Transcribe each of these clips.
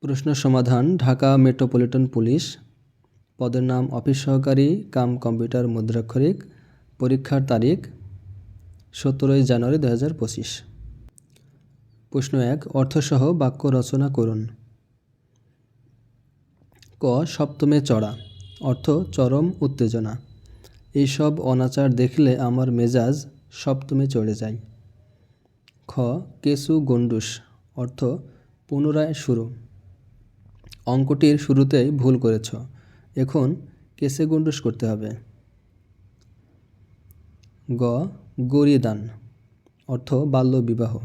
প্রশ্ন সমাধান, Dhaka metropolitan police. পদের নাম, অফিস সহকারী, কাম কম্পিউটার মুদ্রাক্ষরিক, পরীক্ষার তারিখ, সতেরোই জানুয়ারি দু হাজার পঁচিশ। প্রশ্ন এক, অর্থসহ বাক্য রচনা করুন। ক, সপ্তমে চড়া, অর্থ চরম উত্তেজনা। এইসব অনাচার দেখলে আমার মেজাজ সপ্তমে চড়ে যায়। খ কেসু গন্ডুস অর্থ পুনরায় শুরু। অঙ্কটির শুরুতেই ভুল করেছ। এখন কেসে গুন্ডুস করতে হবে। গ. গরিদান, অর্থ বাল্যবিবাহ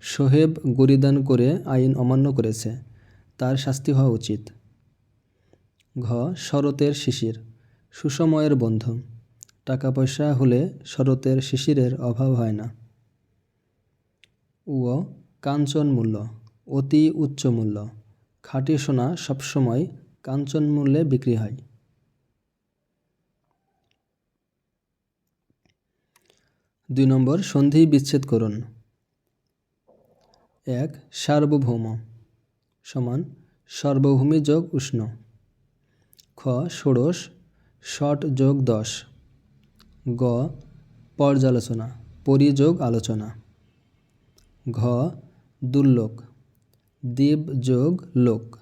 সোহেব গরিদান করে আইন অমান্য করেছে। তার শাস্তি হওয়া উচিত। ঘ. শরতের শিশির, সুসময়ের বন্ধু। টাকা পয়সা হলে শরতের শিশিরের অভাব হয় না। ও. কাঞ্চন মূল্য অতি উচ্চ মূল্য। খাঁটি সোনা সবসময় কাঞ্চন মূল্যে বিক্রি হয়। দুই নম্বর, সন্ধি বিচ্ছেদ করুন। এক, সার্বভৌম সমান সর্বভূমি যোগ উষ্ণ। খ, ষোড়শ ষট যোগ দশ। গ, পর্যালোচনা, পরিযোগ আলোচনা। ঘ দুর্লোক দ্বীপ যোগ লোক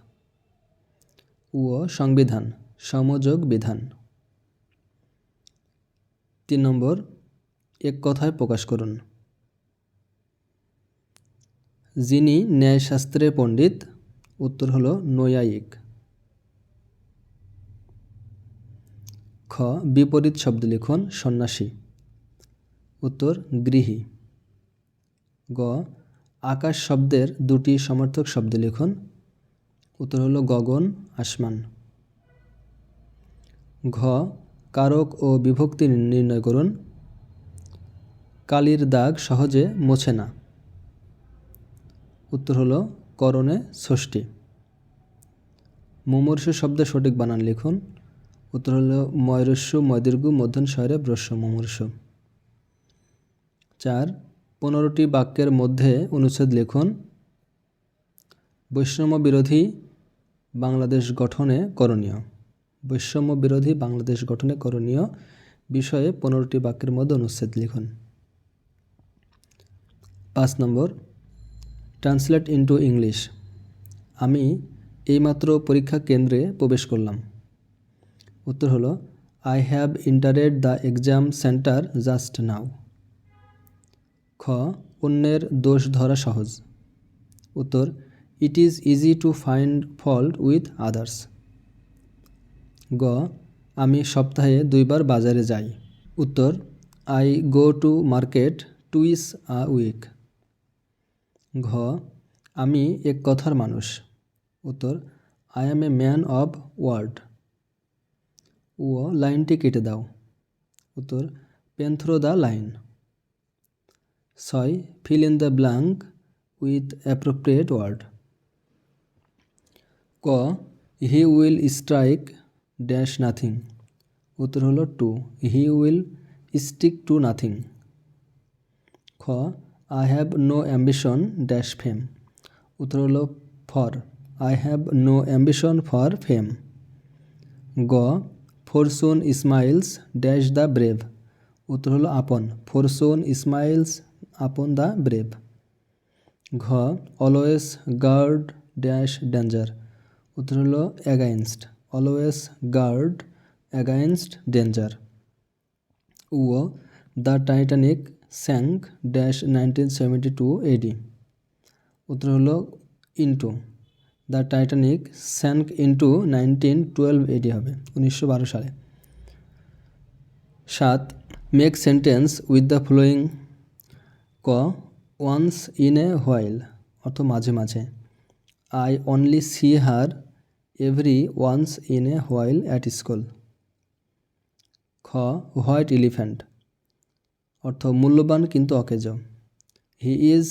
ও সংবিধান সমযোগ বিধান তিন নম্বর, এক কথায় প্রকাশ করুন। যিনি ন্যায়শাস্ত্রে পণ্ডিত, উত্তর হলো নৈয়ায়িক। খ, বিপরীত শব্দ লিখন সন্ন্যাসী। উত্তর, গৃহী। গ আকাশ শব্দের দুটি সমর্থক শব্দ লিখুন। উত্তর হলো গগন, আসমান। ঘ, কারক ও বিভক্তি নির্ণয় করুন। কালির দাগ সহজে মোছে না। উত্তর হলো করণে ষষ্ঠী। মুমূর্ষু শব্দের সঠিক বানান লিখুন। উত্তর হলো ময়রস্যু ময়দীর্ঘ মধ্যন শহরে ব্রস্য মুমূর্ষু। চার পনেরোটি বাক্যের মধ্যে অনুচ্ছেদ লিখুন। বৈষম্য বিরোধী বাংলাদেশ গঠনে করণীয়। বৈষম্য বিরোধী বাংলাদেশ গঠনে করণীয় বিষয়ে পনেরোটি বাক্যের মধ্যে অনুচ্ছেদ লিখুন। পাঁচ নম্বর, ট্রান্সলেট ইন্টু ইংলিশ। আমি এইমাত্র পরীক্ষা কেন্দ্রে প্রবেশ করলাম। উত্তর হলো I have entered the exam centre just now খ, অন্যের দোষ ধরা সহজ। উত্তর it is easy to find fault with others গ, আমি সপ্তাহে দুইবার বাজারে যাই। উত্তর I go to market twice a week ঘ, আমি এক কথার মানুষ। উত্তর I am a man of word ও লাইনটি কেটে দাও। উত্তর পেন্থ্রো দ্য লাইন ছয় fill in the blank with appropriate word ক he will strike dash nothing উত্তর হলো to he will stick to nothing খ I have no ambition dash fame উত্তর হলো for I have no ambition for fame গ fortune smiles dash the brave উত্তর হলো upon fortune smiles upon the brave. ঘ, always guard dash danger. উত্তর হলো against always guard against danger. O the Titanic sank dash nineteen seventy two AD. উত্তর হলো into the Titanic sank into nineteen twelve AD হবে, উনিশশো বারো সালে। সাত, make sentence with the following ক ওয়ান্স ইন এ হোয়াইল অর্থ মাঝে মাঝে। I only see her every once in a while at school খ হোয়াইট এলিফ্যান্ট অর্থ মূল্যবান কিন্তু অকেজ। He is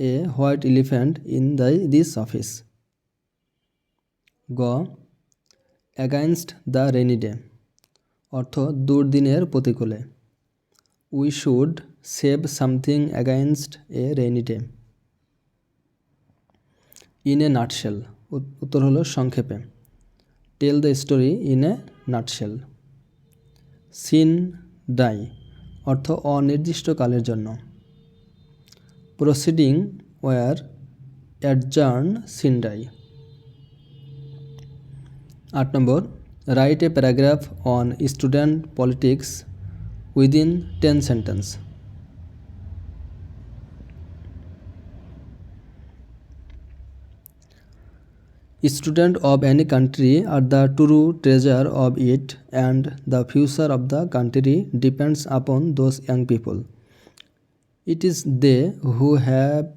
a white elephant in the this office গ against the rainy day অর্থ দুর্দিনের প্রতিকূলে। We should save something against a rainy day in a nutshell উত- উত্তর হলো সংক্ষেপে। Tell the story in a nutshell sine die অর্থ অনির্দিষ্টকালের জন্য। Proceeding were adjourn sine die আট নম্বর write a paragraph on student politics within 10 sentences. Students of any country are the true treasure of it and the future of the country depends upon those young people. It is they who have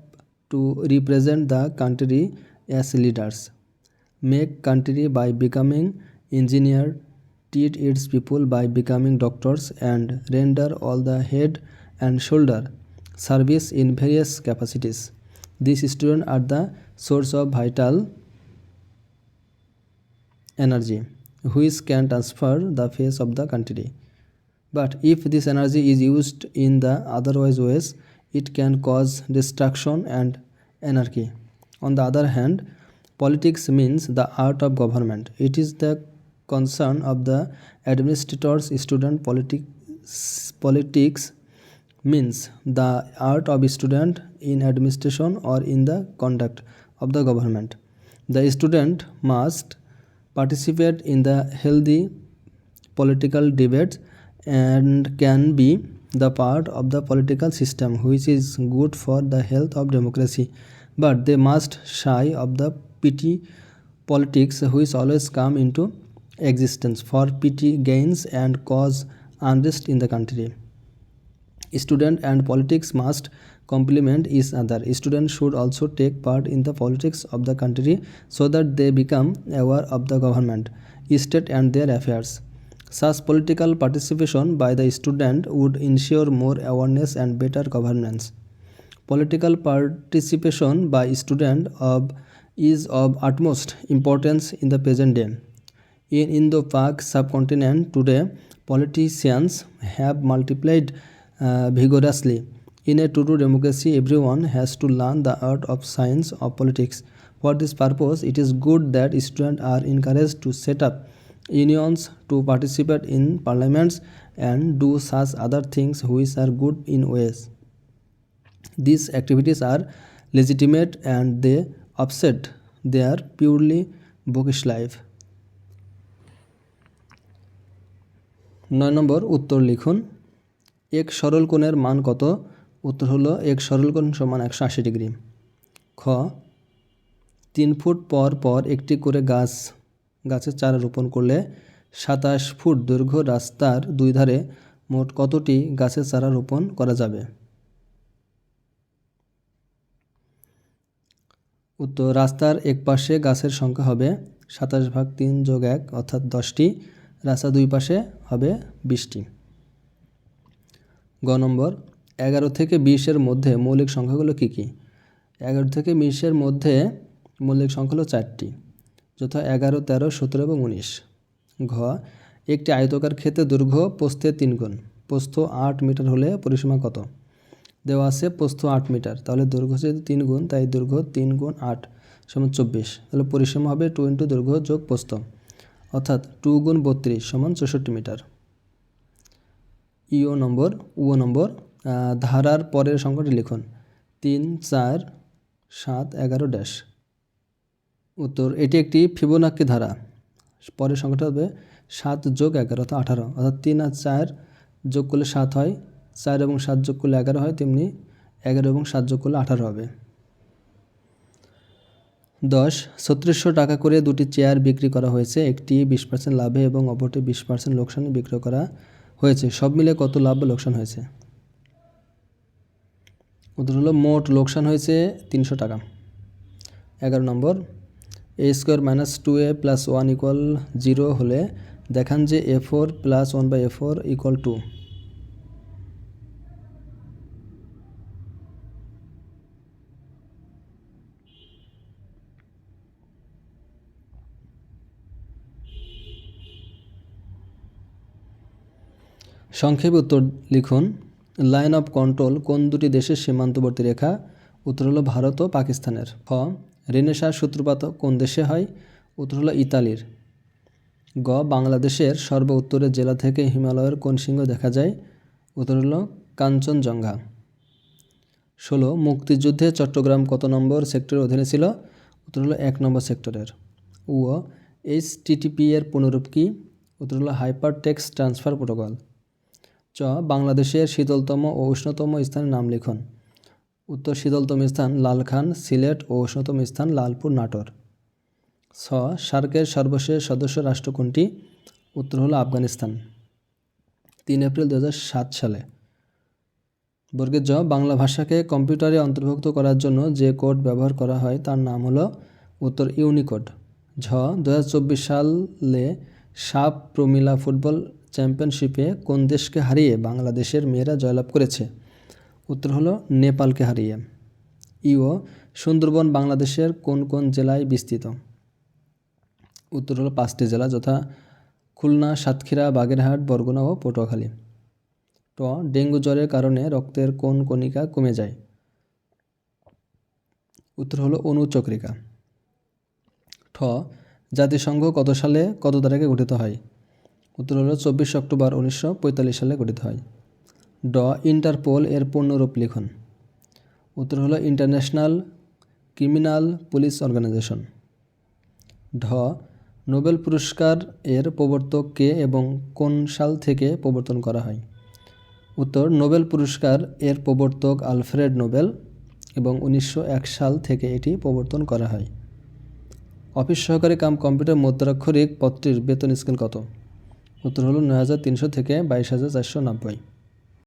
to represent the country as leaders. Make country by becoming engineer, treat its people by becoming doctors, and render all the head and shoulder service in various capacities. These students are the source of vital energy which can transfer the face of the country. But if this energy is used in the otherwise ways, it can cause destruction and anarchy. On the other hand, politics means the art of government. It is the concern of the administrators. Student politics, politics means the art of student in administration or in the conduct of the government. The student must participate in the healthy political debates and can be the part of the political system which is good for the health of democracy but they must shy of the petty politics which always come into existence for petty gains and cause unrest in the country. Student and politics must complement each other. Students should also take part in the politics of the country so that they become aware of the government state and their affairs. Such political participation by the student would ensure more awareness and better governance. Political participation by student of is of utmost importance in the present day in Indo-Pak subcontinent today, politicians have multiplied uh, vigorously. In a true democracy, everyone has to learn the art of science of politics. For this purpose, it is good that students are encouraged to set up unions, to participate in parliaments, and do such other things which are good in ways. These activities are legitimate and they upset their purely bookish life. নয় number উত্তর লিখুন। এক সরল কোণের মান কত? উত্তর হলো এক সরল কোণ সমান একশো আশি ডিগ্রি। খ, তিন ফুট পর পর একটি করে গাছ গাছের চারা রোপণ করলে সাতাশ ফুট দৈর্ঘ্য রাস্তার দুই ধারে মোট কতটি গাছের চারা রোপণ করা যাবে? উত্তর, রাস্তার এক পাশে গাছের সংখ্যা হবে সাতাশ ভাগ তিন যোগ এক, অর্থাৎ দশটি। রাস্তা দুই পাশে হবে বিশটি। গ নম্বর, এগারো থেকে বিশের মধ্যে মৌলিক সংখ্যাগুলো কী কী? এগারো থেকে বিশের মধ্যে মৌলিক সংখ্যা হলো চারটি, যথা এগারো, তেরো, সতেরো এবং উনিশ। ঘ, একটি আয়তকার ক্ষেত্রে দৈর্ঘ্য পোস্তের তিন গুণ পোস্ত আট মিটার হলে পরিসীমা কত? দেওয়া আছে পোস্ত আট মিটার, তাহলে দৈর্ঘ্য যেহেতু তিন গুণ, তাই দৈর্ঘ্য তিন গুণ আট সমান চব্বিশ, তাহলে পরিসীমা হবে টু ইন্টু দৈর্ঘ্য যোগ পোস্ত অর্থাৎ টু গুণ বত্রিশ সমান চৌষট্টি মিটার। ইও নম্বর উও নম্বর ধারার পরের সংখ্যাটি লিখুন। তিন, চার, সাত, এগারো, ড্যাশ। উত্তর, এটি একটি ফিবোনাক্কি ধারা। পরের সংখ্যাটা হবে সাত যোগ এগারো, অর্থাৎ আঠারো। অর্থাৎ তিন আর চার যোগ করলে সাত হয়। চার এবং সাত যোগ করলে এগারো হয়, তেমনি এগারো এবং সাত যোগ করলে আঠারো হবে। দশ, ছত্রিশশো টাকা করে দুটি চেয়ার বিক্রি করা হয়েছে, একটি বিশ পার্সেন্ট লাভে এবং অপরটি বিশ পার্সেন্ট লোকসানে বিক্রি করা হয়েছে। সব মিলে কত লাভ বা লোকসান হয়েছে? উত্তর হলো মোট লোকসান হয়েছে তিনশো টাকা। এগারো নম্বর, a square minus two a plus one equal zero হলে দেখান যে a four plus one by a four equal two. সংক্ষেপে উত্তর লিখুন লাইন অফ কন্ট্রোল কোন দুটি দেশের সীমান্তবর্তী রেখা, উত্তর হলো ভারত ও পাকিস্তানের। খ, রেনেসার সূত্রপাত কোন দেশে হয়, উত্তর হলো ইতালির। গ, বাংলাদেশের সর্ব উত্তরের জেলা থেকে হিমালয়ের কোন সিংহ দেখা যায়, উত্তর হলো কাঞ্চনজঙ্ঘা। ষোলো, মুক্তিযুদ্ধে চট্টগ্রাম কত নম্বর সেক্টরের অধীনে ছিল, উত্তর হলো এক নম্বর সেক্টরের। ও এইচ টিটিপি এর পুনরূপ কি, উত্তর হলো হাইপার টেক্সট ট্রান্সফার প্রোটোকল চ, বাংলাদেশের শীতলতম ও উষ্ণতম স্থানের নাম লিখুন। উত্তর শীতলতম স্থান লালখান, সিলেট ও উষ্ণতম স্থান লালপুর নাটোর। ছ সার্কের সর্বশেষ সদস্য রাষ্ট্র কোনটি? উত্তর হলো আফগানিস্তান। তিন এপ্রিল দু হাজার সাত সালে। বর্গের জ, বাংলা ভাষাকে কম্পিউটারে অন্তর্ভুক্ত করার জন্য যে কোড ব্যবহার করা হয় তার নাম হলো উত্তর ইউনিকোড। ঝ দু হাজার চব্বিশ সালে সাপ প্রমিলা ফুটবল চ্যাম্পিয়নশিপে কোন দেশকে হারিয়ে বাংলাদেশের মেয়েরা জয়লাভ করেছে? উত্তর হলো নেপালকে হারিয়ে। ইও, সুন্দরবন বাংলাদেশের কোন কোন জেলায় বিস্তৃত? উত্তর হলো পাঁচটি জেলা, যথা খুলনা, সাতক্ষীরা, বাগেরহাট, বরগুনা ও পটুয়াখালী। ট, ডেঙ্গু জ্বরের কারণে রক্তের কোন কণিকা কমে যায়? উত্তর হলো অনুচক্রিকা। ঠ, জাতিসংঘ কত সালে কত তারিখে গঠিত হয়? উত্তর হলো চব্বিশে অক্টোবর উনিশশো পঁয়তাল্লিশ সালে গঠিত হয়। ড. ইন্টারপোল এর পূর্ণরূপ লিখন। উত্তর হলো ইন্টারন্যাশনাল ক্রিমিনাল পুলিশ অর্গানাইজেশন। ঢ. নোবেল পুরস্কার এর প্রবর্তক কে এবং কোন সাল থেকে প্রবর্তন করা হয়? উত্তর, নোবেল পুরস্কার এর প্রবর্তক আলফ্রেড নোবেল এবং উনিশশো এক সাল থেকে এটি প্রবর্তন করা হয়। অফিস সহকারী কাম কম্পিউটার মুদ্রাক্ষরিক পদটির বেতন স্কেল কত? উত্তর হলো নয় হাজার তিনশো থেকে বাইশ হাজার চারশো নব্বই।